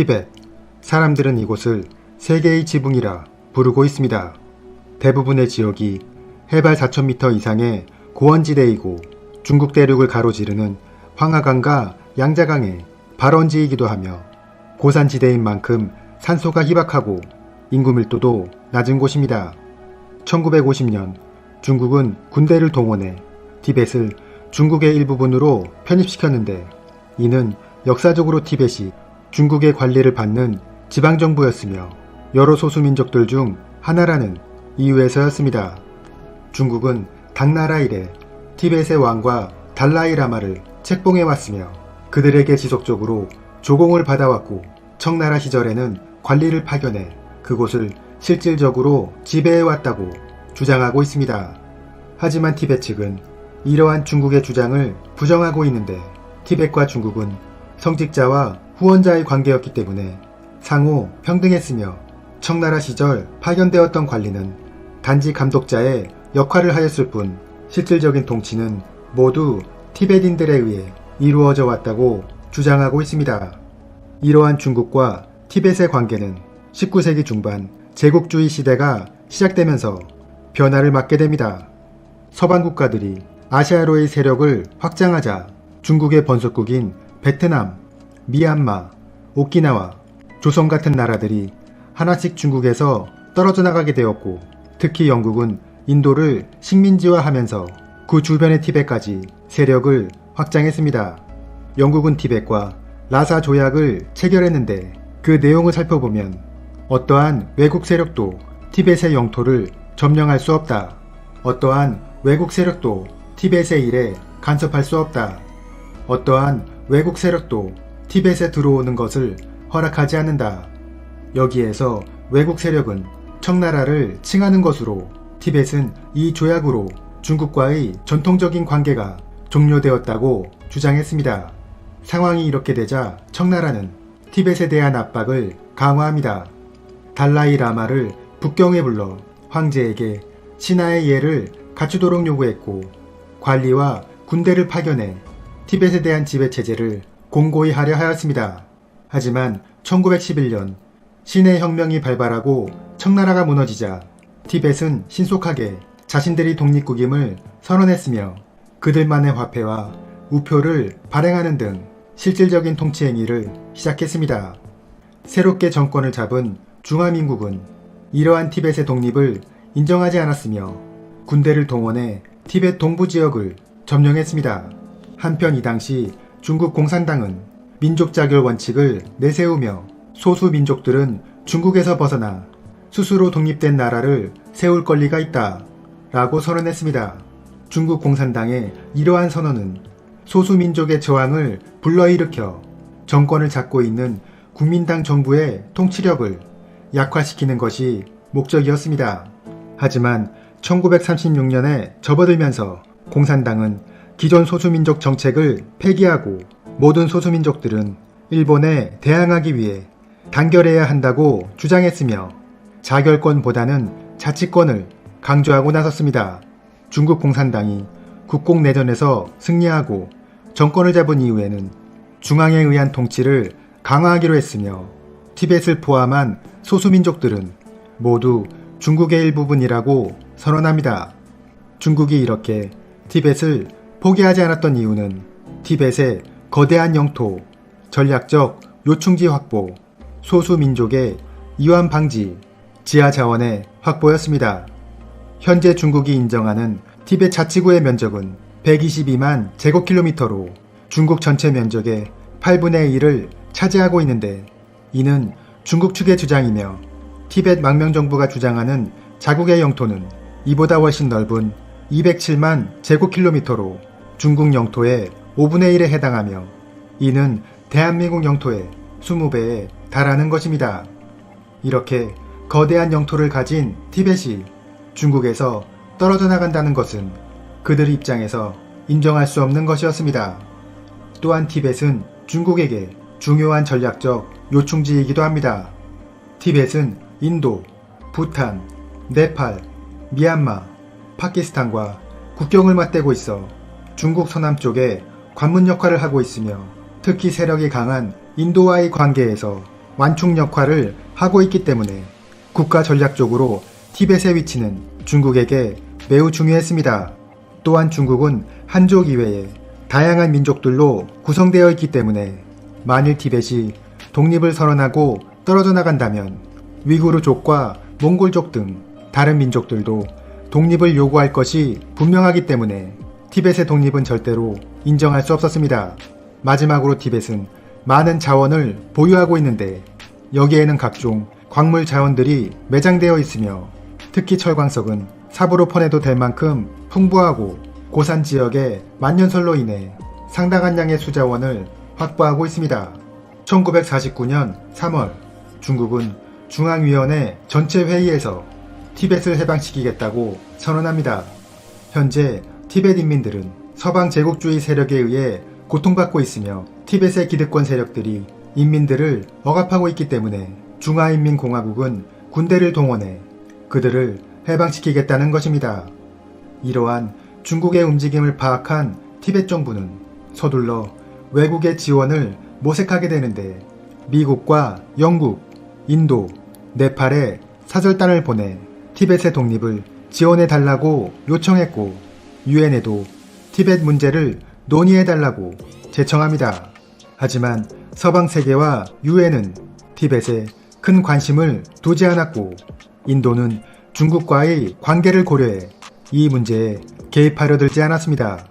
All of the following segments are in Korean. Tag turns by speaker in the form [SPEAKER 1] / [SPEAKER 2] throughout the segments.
[SPEAKER 1] 티벳. 사람들은 이곳을 세계의 지붕이라 부르고 있습니다. 대부분의 지역이 해발 4,000m 이상의 고원지대이고 중국 대륙을 가로지르는 황하강과 양자강의 발원지이기도 하며 고산지대인 만큼 산소가 희박하고 인구 밀도도 낮은 곳입니다. 1950년 중국은 군대를 동원해 티벳을 중국의 일부분으로 편입시켰는데 이는 역사적으로 티벳이 중국의 관리를 받는 지방정부였으며 여러 소수민족들 중 하나라는 이유에서였습니다. 중국은 당나라 이래 티벳의 왕과 달라이 라마를 책봉해 왔으며 그들에게 지속적으로 조공을 받아왔고 청나라 시절에는 관리를 파견해 그곳을 실질적으로 지배해 왔다고 주장하고 있습니다. 하지만 티벳 측은 이러한 중국의 주장을 부정하고 있는데 티벳과 중국은 성직자와 후원자의 관계였기 때문에 상호 평등했으며 청나라 시절 파견되었던 관리는 단지 감독자의 역할을 하였을 뿐 실질적인 통치는 모두 티베딘들에 의해 이루어져 왔다고 주장하고 있습니다. 이러한 중국과 티벳의 관계는 19세기 중반 제국주의 시대가 시작되면서 변화를 맞게 됩니다. 서방 국가들이 아시아로의 세력을 확장하자 중국의 번속국인 베트남, 미얀마, 오키나와 조선 같은 나라들이 하나씩 중국에서 떨어져 나가게 되었고 특히 영국은 인도를 식민지화하면서 그 주변의 티벳까지 세력을 확장했습니다. 영국은 티벳과 라사 조약을 체결했는데 그 내용을 살펴보면 어떠한 외국 세력도 티벳의 영토를 점령할 수 없다. 어떠한 외국 세력도 티벳의 일에 간섭할 수 없다. 어떠한 외국 세력도 티벳에 들어오는 것을 허락하지 않는다. 여기에서 외국 세력은 청나라를 칭하는 것으로 티벳은 이 조약으로 중국과의 전통적인 관계가 종료되었다고 주장했습니다. 상황이 이렇게 되자 청나라는 티벳에 대한 압박을 강화합니다. 달라이 라마를 북경에 불러 황제에게 신하의 예를 갖추도록 요구했고 관리와 군대를 파견해 티벳에 대한 지배 체제를 공고히 하려 하였습니다. 하지만 1911년 신의 혁명이 발발하고 청나라가 무너지자 티벳은 신속하게 자신들이 독립국임을 선언했으며 그들만의 화폐와 우표를 발행하는 등 실질적인 통치 행위를 시작했습니다. 새롭게 정권을 잡은 중화민국은 이러한 티벳의 독립을 인정하지 않았으며 군대를 동원해 티벳 동부 지역을 점령했습니다. 한편 이 당시 중국 공산당은 민족 자결 원칙을 내세우며 소수 민족들은 중국에서 벗어나 스스로 독립된 나라를 세울 권리가 있다 라고 선언했습니다. 중국 공산당의 이러한 선언은 소수 민족의 저항을 불러일으켜 정권을 잡고 있는 국민당 정부의 통치력을 약화시키는 것이 목적이었습니다. 하지만 1936년에 접어들면서 공산당은 기존 소수민족 정책을 폐기하고 모든 소수민족들은 일본에 대항하기 위해 단결해야 한다고 주장했으며 자결권보다는 자치권을 강조하고 나섰습니다. 중국 공산당이 국공 내전에서 승리하고 정권을 잡은 이후에는 중앙에 의한 통치를 강화하기로 했으며 티벳을 포함한 소수민족들은 모두 중국의 일부분이라고 선언합니다. 중국이 이렇게 티벳을 포기하지 않았던 이유는 티벳의 거대한 영토, 전략적 요충지 확보, 소수민족의 이완 방지, 지하 자원의 확보였습니다. 현재 중국이 인정하는 티벳 자치구의 면적은 122만 제곱킬로미터로 중국 전체 면적의 8분의 1을 차지하고 있는데 이는 중국 측의 주장이며 티벳 망명정부가 주장하는 자국의 영토는 이보다 훨씬 넓은 207만 제곱킬로미터로 중국 영토의 5분의 1에 해당하며 이는 대한민국 영토의 20배에 달하는 것입니다. 이렇게 거대한 영토를 가진 티벳이 중국에서 떨어져 나간다는 것은 그들 입장에서 인정할 수 없는 것이었습니다. 또한 티벳은 중국에게 중요한 전략적 요충지이기도 합니다. 티벳은 인도, 부탄, 네팔, 미얀마, 파키스탄과 국경을 맞대고 있어 중국 서남쪽에 관문 역할을 하고 있으며 특히 세력이 강한 인도와의 관계에서 완충 역할을 하고 있기 때문에 국가 전략적으로 티벳의 위치는 중국에게 매우 중요했습니다. 또한 중국은 한족 이외에 다양한 민족들로 구성되어 있기 때문에 만일 티벳이 독립을 선언하고 떨어져 나간다면 위구르족과 몽골족 등 다른 민족들도 독립을 요구할 것이 분명하기 때문에 티벳의 독립은 절대로 인정할 수 없었습니다. 마지막으로 티벳은 많은 자원을 보유하고 있는데 여기에는 각종 광물 자원들이 매장되어 있으며 특히 철광석은 삽으로 퍼내도 될 만큼 풍부하고 고산 지역의 만년설로 인해 상당한 양의 수자원을 확보하고 있습니다. 1949년 3월 중국은 중앙위원회 전체 회의에서 티벳을 해방시키겠다고 선언합니다. 현재 티벳 인민들은 서방 제국주의 세력에 의해 고통받고 있으며 티벳의 기득권 세력들이 인민들을 억압하고 있기 때문에 중화인민공화국은 군대를 동원해 그들을 해방시키겠다는 것입니다. 이러한 중국의 움직임을 파악한 티벳 정부는 서둘러 외국의 지원을 모색하게 되는데 미국과 영국, 인도, 네팔에 사절단을 보내 티벳의 독립을 지원해 달라고 요청했고 유엔에도 티벳 문제를 논의해 달라고 제청합니다. 하지만 서방 세계와 유엔은 티벳에 큰 관심을 두지 않았고 인도는 중국과의 관계를 고려해 이 문제에 개입하려 들지 않았습니다.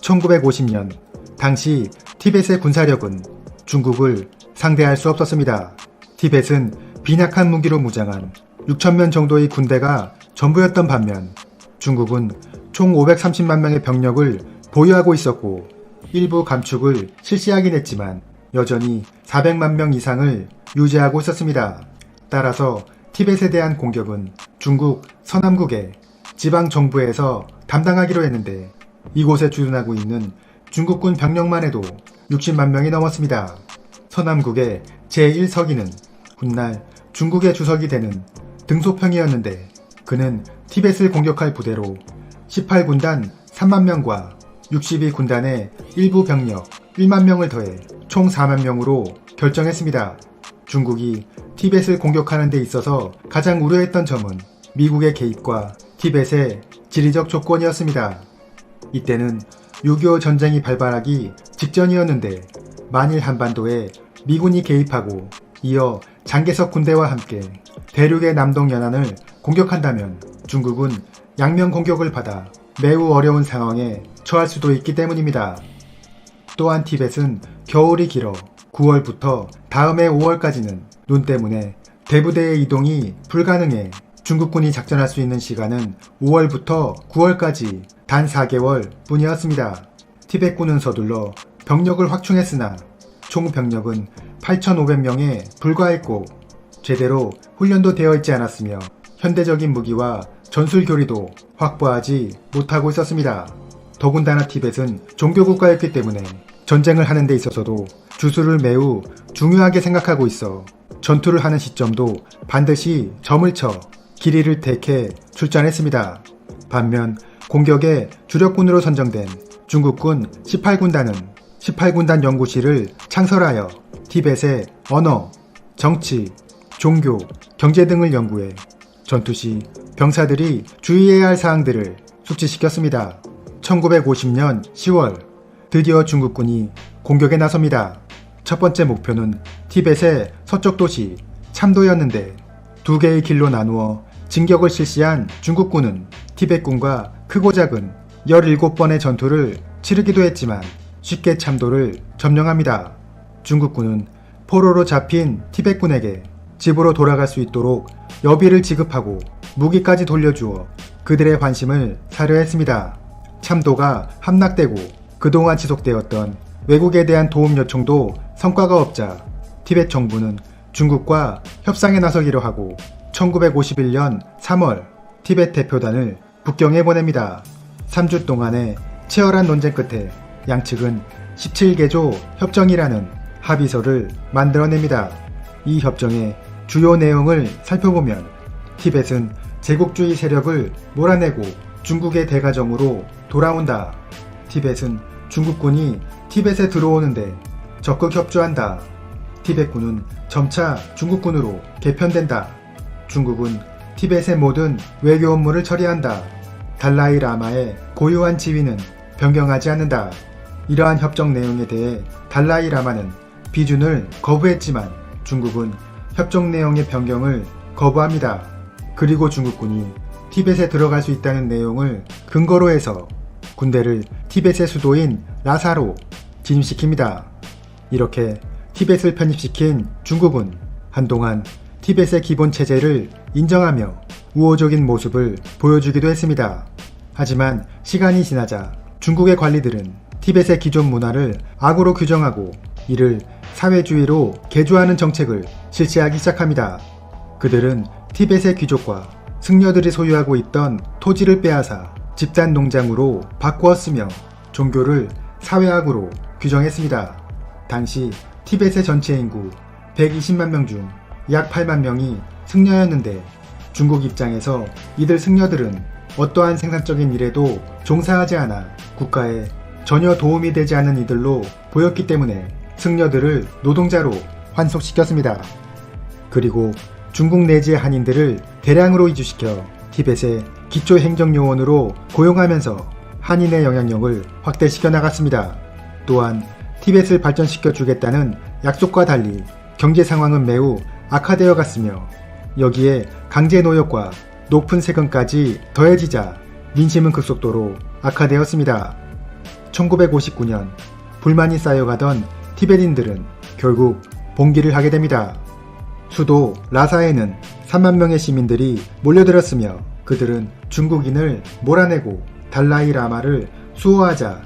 [SPEAKER 1] 1950년 당시 티벳의 군사력은 중국을 상대할 수 없었습니다. 티벳은 빈약한 무기로 무장한 6천명 정도의 군대가 전부였던 반면 중국은 총 530만 명의 병력을 보유하고 있었고 일부 감축을 실시하긴 했지만 여전히 400만 명 이상을 유지하고 있었습니다. 따라서 티벳에 대한 공격은 중국 서남국의 지방 정부에서 담당하기로 했는데 이곳에 주둔하고 있는 중국군 병력만 해도 60만 명이 넘었습니다. 서남국의 제1서기는 훗날 중국의 주석이 되는 등소평이었는데 그는 티벳을 공격할 부대로 18군단 3만 명과 62군단의 일부 병력 1만 명을 더해 총 4만 명으로 결정했습니다. 중국이 티벳을 공격하는 데 있어서 가장 우려했던 점은 미국의 개입과 티벳의 지리적 조건이었습니다. 이때는 6.25 전쟁이 발발하기 직전이었는데 만일 한반도에 미군이 개입하고 이어 장개석 군대와 함께 대륙의 남동 연안을 공격한다면 중국은 양면 공격을 받아 매우 어려운 상황에 처할 수도 있기 때문입니다. 또한 티벳은 겨울이 길어 9월부터 다음해 5월까지는 눈 때문에 대부대의 이동이 불가능해 중국군이 작전할 수 있는 시간은 5월부터 9월까지 단 4개월 뿐이었습니다. 티벳군은 서둘러 병력을 확충했으나 총 병력은 8,500명에 불과했고 제대로 훈련도 되어 있지 않았으며 현대적인 무기와 전술 교리도 확보하지 못하고 있었습니다. 더군다나 티벳은 종교국가였기 때문에 전쟁을 하는 데 있어서도 주술을 매우 중요하게 생각하고 있어 전투를 하는 시점도 반드시 점을 쳐 길이를 택해 출전했습니다. 반면 공격의 주력군으로 선정된 중국군 18군단은 18군단 연구실을 창설하여 티벳의 언어, 정치, 종교, 경제 등을 연구해 전투 시 병사들이 주의해야 할 사항들을 숙지시켰습니다. 1950년 10월 드디어 중국군이 공격에 나섭니다. 첫 번째 목표는 티벳의 서쪽 도시 참도였는데 두 개의 길로 나누어 진격을 실시한 중국군은 티벳군과 크고 작은 17번의 전투를 치르기도 했지만 쉽게 참도를 점령합니다. 중국군은 포로로 잡힌 티벳군에게 집으로 돌아갈 수 있도록 여비를 지급하고 무기까지 돌려주어 그들의 관심을 사려 했습니다. 참도가 함락되고 그동안 지속되었던 외국에 대한 도움 요청도 성과가 없자 티벳 정부는 중국과 협상에 나서기로 하고 1951년 3월 티벳 대표단을 북경에 보냅니다. 3주 동안의 치열한 논쟁 끝에 양측은 17개조 협정이라는 합의서를 만들어냅니다. 이 협정의 주요 내용을 살펴보면 티벳은 제국주의 세력을 몰아내고 중국의 대가정으로 돌아온다. 티벳은 중국군이 티벳에 들어오는데 적극 협조한다. 티벳군은 점차 중국군으로 개편된다. 중국은 티벳의 모든 외교 업무를 처리한다. 달라이 라마의 고유한 지위는 변경하지 않는다. 이러한 협정 내용에 대해 달라이 라마는 비준을 거부했지만 중국은 협정 내용의 변경을 거부합니다. 그리고 중국군이 티벳에 들어갈 수 있다는 내용을 근거로 해서 군대를 티벳의 수도인 라사로 진입시킵니다. 이렇게 티벳을 편입시킨 중국은 한동안 티벳의 기본 체제를 인정하며 우호적인 모습을 보여주기도 했습니다. 하지만 시간이 지나자 중국의 관리들은 티벳의 기존 문화를 악으로 규정하고 이를 사회주의로 개조하는 정책을 실시하기 시작합니다. 그들은 티벳의 귀족과 승려들이 소유하고 있던 토지를 빼앗아 집단 농장으로 바꾸었으며 종교를 사회학으로 규정했습니다. 당시 티벳의 전체 인구 120만 명 중 약 8만 명이 승려였는데 중국 입장에서 이들 승려들은 어떠한 생산적인 일에도 종사하지 않아 국가에 전혀 도움이 되지 않는 이들로 보였기 때문에 승려들을 노동자로 환속시켰습니다. 그리고 중국 내지의 한인들을 대량으로 이주시켜 티벳의 기초 행정요원으로 고용하면서 한인의 영향력을 확대시켜 나갔습니다. 또한 티벳을 발전시켜 주겠다는 약속과 달리 경제 상황은 매우 악화되어 갔으며 여기에 강제 노역과 높은 세금까지 더해지자 민심은 급속도로 악화되었습니다. 1959년 불만이 쌓여가던 티베딘들은 결국 봉기를 하게 됩니다. 수도 라사에는 3만 명의 시민들이 몰려들었으며 그들은 중국인을 몰아내고 달라이 라마를 수호하자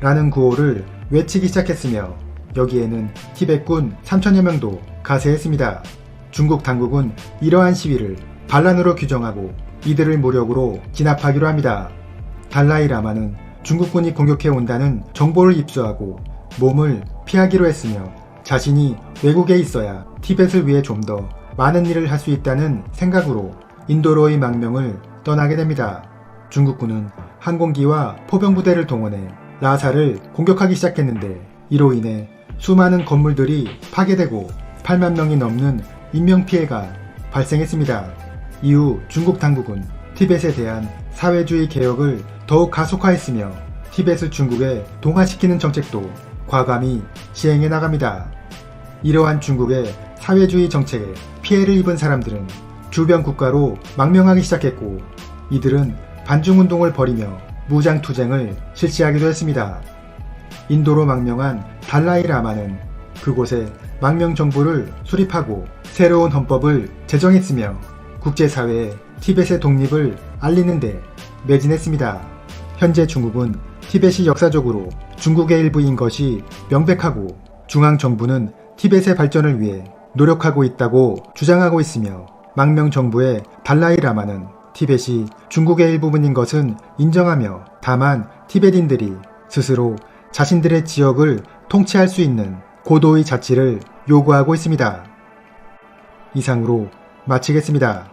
[SPEAKER 1] 라는 구호를 외치기 시작했으며 여기에는 티벳군 3천여 명도 가세했습니다. 중국 당국은 이러한 시위를 반란으로 규정하고 이들을 무력으로 진압하기로 합니다. 달라이 라마는 중국군이 공격해 온다는 정보를 입수하고 몸을 피하기로 했으며 자신이 외국에 있어야 티벳을 위해 좀 더 많은 일을 할 수 있다는 생각으로 인도로의 망명을 떠나게 됩니다. 중국군은 항공기와 포병부대를 동원해 라사를 공격하기 시작했는데 이로 인해 수많은 건물들이 파괴되고 8만 명이 넘는 인명피해가 발생했습니다. 이후 중국 당국은 티벳에 대한 사회주의 개혁을 더욱 가속화했으며 티벳을 중국에 동화시키는 정책도 과감히 시행해 나갑니다. 이러한 중국의 사회주의 정책에 피해를 입은 사람들은 주변 국가로 망명하기 시작했고 이들은 반중운동을 벌이며 무장투쟁을 실시하기도 했습니다. 인도로 망명한 달라이 라마는 그곳에 망명 정부를 수립하고 새로운 헌법을 제정했으며 국제사회에 티벳의 독립을 알리는 데 매진했습니다. 현재 중국은 티벳이 역사적으로 중국의 일부인 것이 명백하고 중앙 정부는 티벳의 발전을 위해 노력하고 있다고 주장하고 있으며 망명 정부의 달라이 라마는 티벳이 중국의 일부분인 것은 인정하며 다만 티벳인들이 스스로 자신들의 지역을 통치할 수 있는 고도의 자치를 요구하고 있습니다. 이상으로 마치겠습니다.